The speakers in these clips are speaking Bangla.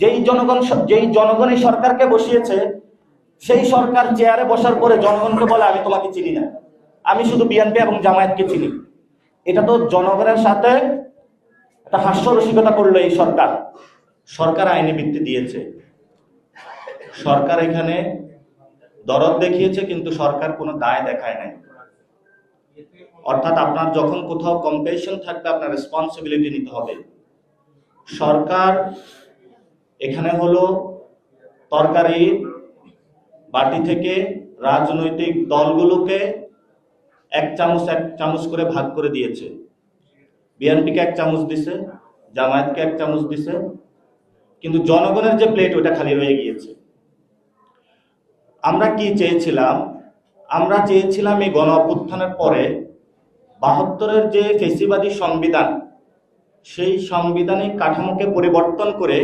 যেই জনগণ যেই জনগণ এই সরকারকে বসিয়েছে, সেই সরকার চেয়ারে বসার পরে জনগণকে বলে, আমি তোমাকে চিনি না। আমি শুধু বিএনপি এবং জামায়াতকে চিনি। এটা তো জনগণের সাথে একটা হাস্যরসিকতা করল এই সরকার। সরকার আইনি ভিত্তি দিয়েছে। সরকার এখানে দরদ দেখিয়েছে, কিন্তু সরকার কোনো দায় দেখায় নাই। অর্থাৎ আপনার যখন কোথাও কম্পেশন থাকবে, আপনার রেসপন্সিবিলিটি নিতে হবে। সরকার এখানে হলো তরকারি, বাটি থেকে রাজনৈতিক দলগুলোকে এক চামচ এক চামচ করে ভাগ করে দিয়েছে। বিএনপিকে এক চামচ দিছে, জামায়াতকে এক চামচ দিছে, কিন্তু জনগণের যে প্লেট ওটা খালি রয়ে গিয়েছে। আমরা কি চেয়েছিলাম? আমরা চেয়েছিলাম এই গণ অভ্যুত্থানের পরে বাহাত্তরের যে ফেসিবাদী সংবিধান, সেই সাংবিধানিক কাঠামোকে পরিবর্তন করে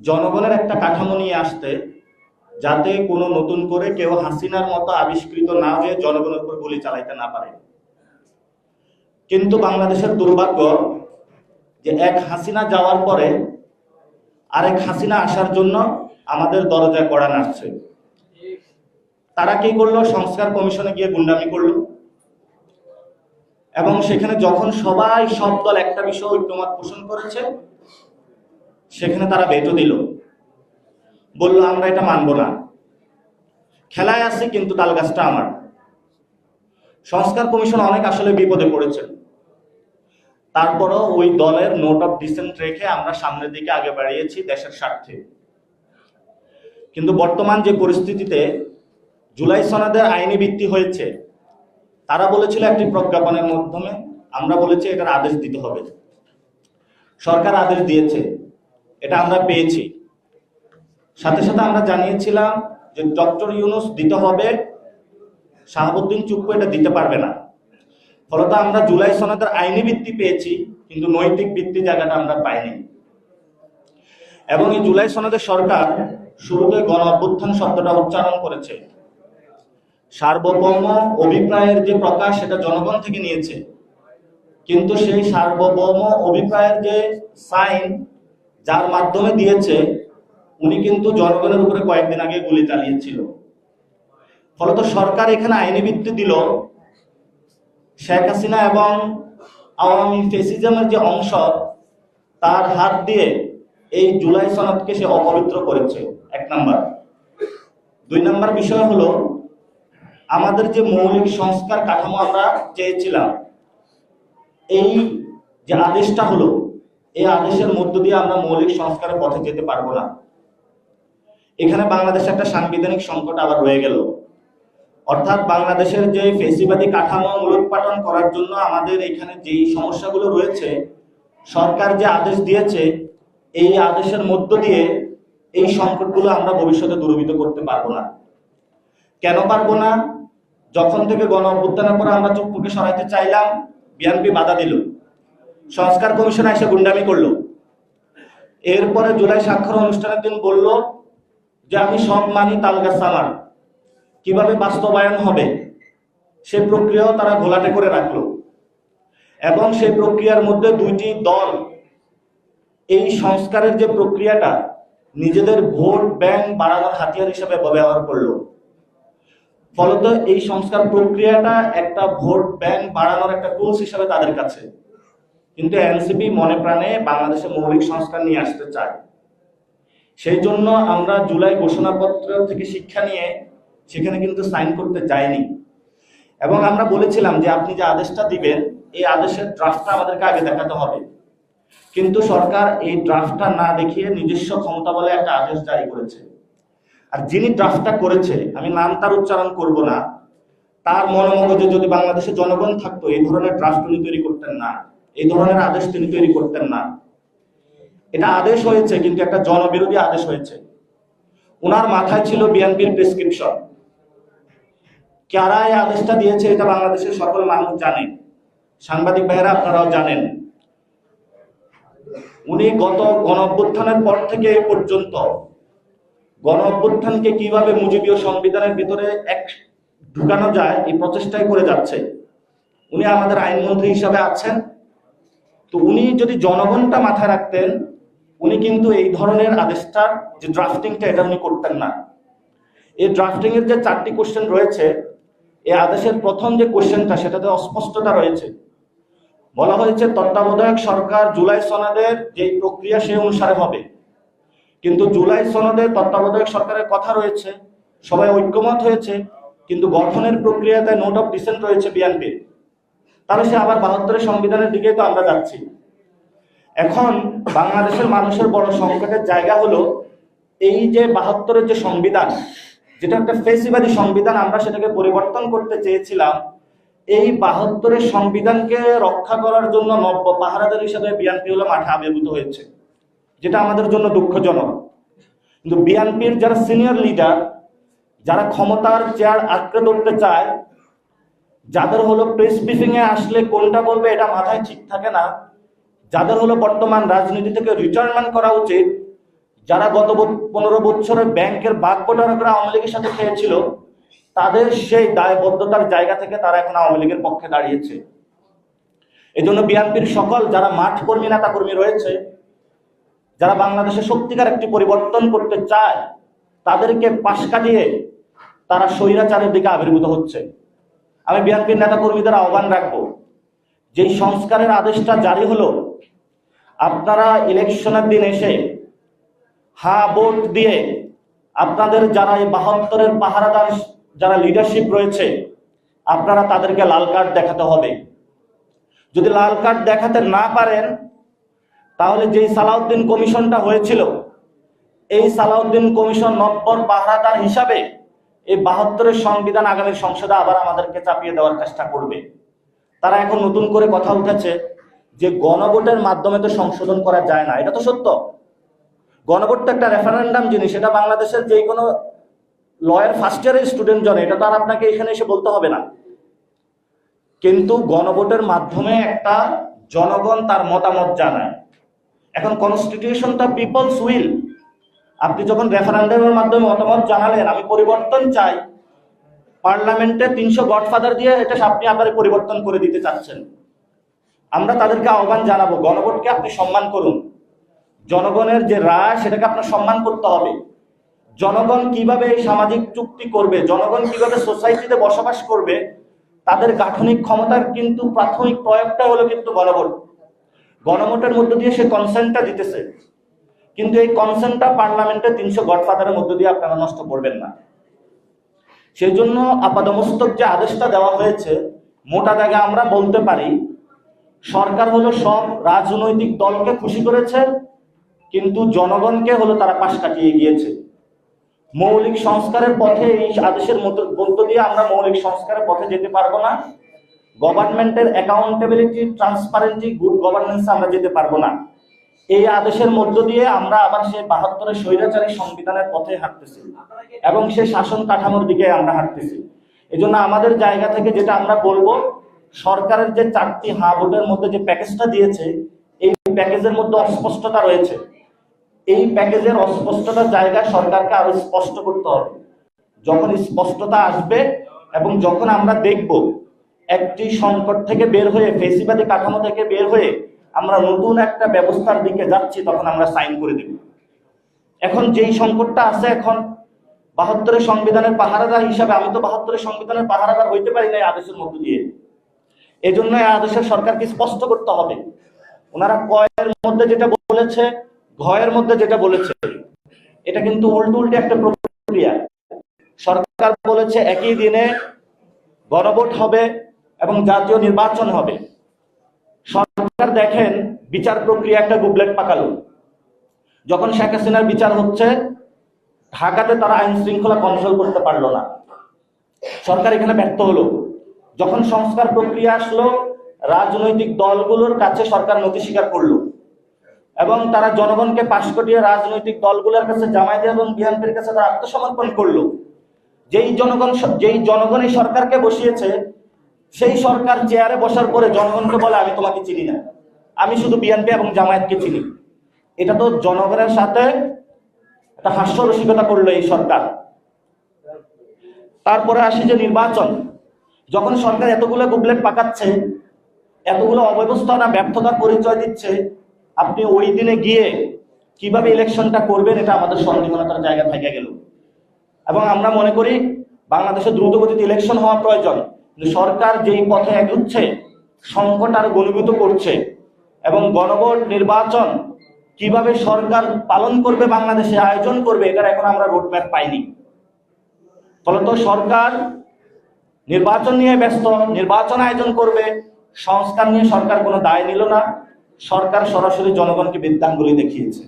জনগণের একটা কাঠামো নিয়ে আসতে, যাতে কোনো নতুন করে কেউ হাসিনার মতো আবিষ্কৃত না হয়ে জনগণের উপর গুলি চালাইতে না পারে। কিন্তু বাংলাদেশের দুর্ভাগ্য যে এক হাসিনা যাওয়ার পরে আরেক হাসিনা আসার জন্য আমাদের দরজায় কড়া নাড়ছে। তারা কি করল? সংস্কার কমিশনে গিয়ে গুন্ডামি করল। এবং সেখানে যখন সবাই সব দল একটা বিষয় ঐক্যমত পোষণ করেছে সেখানে তারা ভেটো দিল। বলল, আমরা এটা মানবো না। খেলায় আছে, কিন্তু তাল গাছটা আমার। সংস্কার কমিশন অনেক আসলে বিপদে পড়েছে। তারপরও ওই দলের নোট অফ ডিসেন্ট রেখে আমরা সামনের দিকে আগে বাড়িয়েছি দেশের স্বার্থে। কিন্তু বর্তমান যে পরিস্থিতিতে জুলাই সনাদের আইনি ভিত্তি হয়েছে, তারা বলেছিল একটি প্রজ্ঞাপনের মাধ্যমে, আমরা বলেছি এটার আদেশ দিতে হবে। সরকার আদেশ দিয়েছে। এটা আমরা পেয়েছি। সাথে সাথে আমরা জানিয়েছিলাম যে ডক্টর ইউনুস দিতে হবে, শাহাবুদ্দিন চুপ্পু এটা দিতে পারবে না। ফলত আমরা জুলাই সনদের আইনি ভিত্তি পেয়েছি, কিন্তু নৈতিক ভিত্তি জায়গাটা আমরা পাইনি। এবং এই জুলাই সনদের সরকার শুরুতে গণ অভ্যুত্থান শব্দটা উচ্চারণ করেছে। সার্বভৌম অভিপ্রায়ের যে প্রকাশ সেটা জনগণ থেকে নিয়েছে। কিন্তু সেই সার্বভৌম অভিপ্রায়ের যে সাইন যার মাধ্যমে দিয়েছে, উনি কিন্তু জনগণের উপরে কয়েকদিন আগে গুলি চালিয়েছিল। ফলত সরকার এখানে আইনি ভিত্তি দিল। শেখ হাসিনা এবং আওয়ামী ফেসিজমের যে অংশ, তার হাত দিয়ে এই জুলাই সনদকে সে অপবিত্র করেছে। এক নাম্বার। দুই নাম্বার বিষয় হলো, আমাদের যে মৌলিক সংস্কার কাঠামো আমরা চেয়েছিলাম, এই যে আদেশটা হলো এই আদেশের মধ্য দিয়ে আমরা মৌলিক সংস্কারের পথে যেতে পারব না। এখানে বাংলাদেশে একটা সাংবিধানিক সংকট আবার রয়ে গেল। অর্থাৎ বাংলাদেশের যে ফেসিবাদী কাঠামো মূলোৎপাটন করার জন্য আমাদের এখানে যেই সমস্যাগুলো রয়েছে, সরকার যে আদেশ দিয়েছে, এই আদেশের মধ্য দিয়ে এই সংকটগুলো আমরা ভবিষ্যতে দূরীভূত করতে পারব না। কেন পারব না? যখন থেকে গণ অভ্যুত্থানের পরে আমরা চুপ্পুকে সরাইতে চাইলাম, বিএনপি বাধা দিল। সংস্কার কমিশন এসে গুন্ডামি করল। এরপরে জুলাই স্বাক্ষর অনুষ্ঠানের দিন বলল যে, আমি সব মানি তালগাছ আমার। কীভাবে বাস্তবায়ন হবে, সে প্রক্রিয়াও তারা ঘোলাটে করে রাখল। এবং সেই প্রক্রিয়ার মধ্যে দুইটি দল, এই সংস্কারের যে প্রক্রিয়াটা, নিজেদের ভোট, ব্যাংক বাড়ানোর হাতিয়ার হিসেবে ব্যবহার করল। ফলত এই সংস্কার প্রক্রিয়াটা একটা ভোট, ব্যাংক বাড়ানোর একটা টুলস হিসেবে তাদের কাছে। কিন্তু এনসিপি মনে প্রাণে বাংলাদেশে মৌলিক সংস্কার নিয়ে আসতে চায়। সেই জন্য আমরা জুলাই ঘোষণাপত্র থেকে শিক্ষা নিয়ে সেখানে কিন্তু সাইন করতে যাইনি। এবং আমরা বলেছিলাম যে আপনি যে আদেশটা দিবেন, এই আদেশের ড্রাফটটা আমাদেরকে আগে দেখাতে হবে। কিন্তু সরকার এই ড্রাফটটা না দেখিয়ে নিজস্ব ক্ষমতা বলে একটা আদেশ জারি করেছে। আর যিনি ড্রাফটটা করেছে, আমি নাম তার উচ্চারণ করব না, তার মনোমগজে যদি বাংলাদেশের জনগণ থাকতো, এই ধরনের ড্রাফট উনি তৈরি করতেন না। এই ধরনের আদেশ তিনি তৈরি করতেন না। এটা আদেশ হয়েছে, কিন্তু একটা জনবিরোধী আদেশ হয়েছে। ওনার মাথায় ছিল বিএনপির প্রেসক্রিপশন। কারা এই আদেশটা দিয়েছে, এটা বাংলাদেশের সকল মানুষ জানে। সাংবাদিক ভাইয়েরা আপনারাও জানেন। উনি গত গণ অভ্যুত্থানের পর থেকে এ পর্যন্ত গণ অভ্যুত্থানকে কীভাবে মুজিবীয় সংবিধানের ভিতরে এক ঢুকানো যায়, এই প্রচেষ্টাই করে যাচ্ছে। উনি আমাদের আইনমন্ত্রী হিসাবে আছেন। তো উনি যদি জনগণটা মাথায় রাখতেন, উনি কিন্তু এই ধরনের আদেশটার যে ড্রাফটিংটা এটা উনি করতেন না। এই ড্রাফটিং এর যে চারটি কোশ্চেন রয়েছে, এই আদেশের প্রথম যে কোশ্চেনটা সেটাতে অস্পষ্টতা রয়েছে। বলা হয়েছে, তত্ত্বাবধায়ক সরকার জুলাই সনদের যে প্রক্রিয়া সেই অনুসারে হবে। কিন্তু জুলাই সনদে তত্ত্বাবধায়ক সরকারের কথা রয়েছে, সবাই ঐক্যমত হয়েছে, কিন্তু গঠনের প্রক্রিয়াতে নোট অফ ডিসেন্ট রয়েছে বিএনপির তাহলে সে আবার বাহাত্তরের সংবিধানের দিকেই তো আমরা যাচ্ছি। এখন বাংলাদেশের মানুষের বড় সংকটের জায়গা হলো এই যে বাহাত্তরের যে সংবিধান, যেটা একটা ফেসিবাদী সংবিধান, আমরা সেটাকে পরিবর্তন করতে চেয়েছিলাম, এই বাহাত্তরের সংবিধানকে রক্ষা করার জন্য নব্য পাহারাদার হিসাবে বিএনপি হলো মাঠে আবির্ভূত হয়েছে, যেটা আমাদের জন্য দুঃখজনক। কিন্তু বিএনপির যারা সিনিয়র লিডার, যারা ক্ষমতার চেয়ার আঁকড়ে ধরতে চায় যাদের হলো প্রেস ব্রিফিং এ আসলে কোনটা বলবে এটা মাথায় ঠিক থাকে না। যাদের হলো বর্তমান রাজনীতি থেকে রিটায়ারমেন্ট করা উচিত, যারা গত পনেরো বছরে ব্যাংকের বাঘ কোটারা করে আওয়ামী লীগের সাথে খেয়েছিল, তাদের সেই দায়বদ্ধতার জায়গা থেকে তারা এখন আওয়ামী লীগের পক্ষে দাঁড়িয়েছে। এই জন্য বিএনপির সকল যারা মাঠ কর্মী, নেতা কর্মী রয়েছে, যারা বাংলাদেশে সত্যিকার একটি পরিবর্তন করতে চায়, তাদেরকে পাশ কাটিয়ে তারা স্বৈরাচারের দিকে আবির্ভূত হচ্ছে। আমি বিএনপির নেতা কর্মীদের আহ্বান রাখব। যেই সংস্কারের আদেশটা জারি হলো, আপনারা ইলেকশনের দিন এসে হা ভোট দিয়ে আপনাদের যারা এই বাহাত্তরের পাহারাদার, যারা লিডারশিপ রয়েছে, আপনারা তাদেরকে লাল কার্ড দেখাতে হবে। যদি লাল কার্ড দেখাতে না পারেন, তাহলে যেই সালাউদ্দিন কমিশনটা হয়েছিল, এই সালাউদ্দিন কমিশন নব্বর পাহারাদার হিসাবে এই বাহাত্তরের সংবিধান আগামী সংসদে আবার আমাদেরকে চাপিয়ে দেওয়ার চেষ্টা করবে। তারা এখন নতুন করে কথা উঠেছে যে গণভোটের মাধ্যমে তো সংশোধন করা যায় না। এটা তো সত্য। গণভোট তো একটা রেফারেন্ডাম জিনিস। এটা বাংলাদেশের যে কোনো লয়ার ফার্স্ট ইয়ারের স্টুডেন্ট জনে। এটা তো আর আপনাকে এখানে এসে বলতে হবে না। কিন্তু গণভোটের মাধ্যমে একটা জনগণ তার মতামত জানায়। এখন কনস্টিটিউশনটা পিপলস উইল আপনি যখন রেফারেন্ডামের মাধ্যমে মতামত জানালেন, আমি পরিবর্তন চাই। পার্লামেন্টে তিনশো গডফাদার দিয়ে এটা আপনি আবার পরিবর্তন করে দিতে চাচ্ছেন। আমরা তাদেরকে আহ্বান জানাব গণভোটকে আপনি সম্মান করুন। জনগণের যে রায়, সেটাকে আপনার সম্মান করতে হবে। জনগণ কীভাবে এই সামাজিক চুক্তি করবে, জনগণ কীভাবে সোসাইটিতে বসবাস করবে, তাদের গাঠনিক ক্ষমতার কিন্তু প্রাথমিক প্রয়োগটা হলো কিন্তু গণভোট। গণভোটের মধ্য দিয়ে সে কনসেন্টটা দিতেছে। কিন্তু এই কনসেন্টটা পার্লামেন্টে তিনশো গডফাদারের মধ্য দিয়ে আপনারা নষ্ট করবেন না। সেই জন্য আপাদমস্তক যে আদেশটা দেওয়া হয়েছে, মোটা দাগে আমরা বলতে পারি, সরকার হলো সব রাজনৈতিক দলকে খুশি করেছে, কিন্তু জনগণকে হলো তারা পাশ কাটিয়ে গিয়েছে। মৌলিক সংস্কারের পথে এই আদেশের মতো মধ্য দিয়ে আমরা মৌলিক সংস্কারের পথে যেতে পারব না। গভর্নমেন্টের অ্যাকাউন্টেবিলিটি ট্রান্সপারেন্সি গুড গভর্নেন্স আমরা যেতে পারব না। এই আদেশের মধ্য দিয়ে আমরা আবার সেই বাহাত্তরের স্বৈরাচারী সংবিধানের পথে হাঁটতেছি এবং সেই শাসন কাঠামোর দিকে আমরা হাঁটতেছি। এই জন্য আমাদের জায়গা থেকে যেটা আমরা বলব, সরকারের যে চারটি হা ভোটের মধ্যে যে প্যাকেজটা দিয়েছে, এই প্যাকেজের মধ্যে অস্পষ্টতা রয়েছে। এই প্যাকেজের অস্পষ্টতার জায়গায় সরকারকে আরও স্পষ্ট করতে হবে। যখন স্পষ্টতা আসবে এবং যখন আমরা দেখব, একটি সংকট থেকে বের হয়ে ফেসিবাদী কাঠামো থেকে বের হয়ে আমরা নতুন একটা ব্যবস্থার দিকে যাচ্ছি, তখন আমরা সাইন করে দেব। এখন যেই সংকটটা আছে এখন, বাহাত্তরের সংবিধানের পাহারাদার হিসাবে, আমি তো বাহাত্তরের সংবিধানের পাহারাদার হইতে পারি না আদেশের মধ্য দিয়ে। এই জন্য আদেশের সরকারকে স্পষ্ট করতে হবে। ওনারা কয়ের মধ্যে যেটা বলেছে, ঘয়ের মধ্যে যেটা বলেছে, এটা কিন্তু উল্টো উল্টে একটা প্রক্রিয়া। সরকার বলেছে একই দিনে গণভোট হবে এবং জাতীয় নির্বাচন হবে। সরকার দেখেন, বিচার প্রক্রিয়া একটা গুবলেট পাকালো। যখন শেখ হাসিনার বিচার হচ্ছে, ঢাকাতে তারা আইন শৃঙ্খলা কন্ট্রোল করতে পারল না। সরকার এখানে ব্যর্থ হলো। যখন সংস্কার প্রক্রিয়া আসলো, রাজনৈতিক দলগুলোর কাছে সরকার নথি স্বীকার করল। এবং তারা জনগণকে পাশ করিয়ে রাজনৈতিক দলগুলোর কাছে জামায়াত এবং বিএনপির কাছে তারা আত্মসমর্পণ করল। যেই জনগণ যেই জনগণ এই সরকারকে বসিয়েছে সেই সরকার চেয়ারে বসার পরে জনগণকে বলে, আমি তোমাকে চিনি না। আমি শুধু বিএনপি এবং জামায়াতকে চিনি। এটা তো জনগণের সাথে একটা হাস্যরসিকতা করল এই সরকার। তারপরে আসি যে নির্বাচন। যখন সরকার এতগুলো গুবলেট পাকাচ্ছে, এতগুলো অব্যবস্থা ব্যর্থতার পরিচয় দিচ্ছে, আপনি ওই দিনে গিয়ে কীভাবে ইলেকশনটা করবেন এটা আমাদের সন্দেহনতার জায়গা থেকে গেল। এবং আমরা মনে করি, বাংলাদেশে দ্রুত গতিতে ইলেকশন হওয়া প্রয়োজন। সরকার যেই পথে এগুচ্ছে, সংকট আর ঘনীভূত করছে, এবং গণভোট নির্বাচন কীভাবে সরকার পালন করবে, বাংলাদেশে আয়োজন করবে, এটার এখন আমরা রোডম্যাপ পাইনি। ফলত সরকার নির্বাচন নিয়ে ব্যস্ত, নির্বাচন আয়োজন করবে, সংস্কার নিয়ে সরকার কোনো দায় নিল না, সরকার সরাসরি জনগণকে বিদ্যাঙ্গুলি দেখিয়েছে।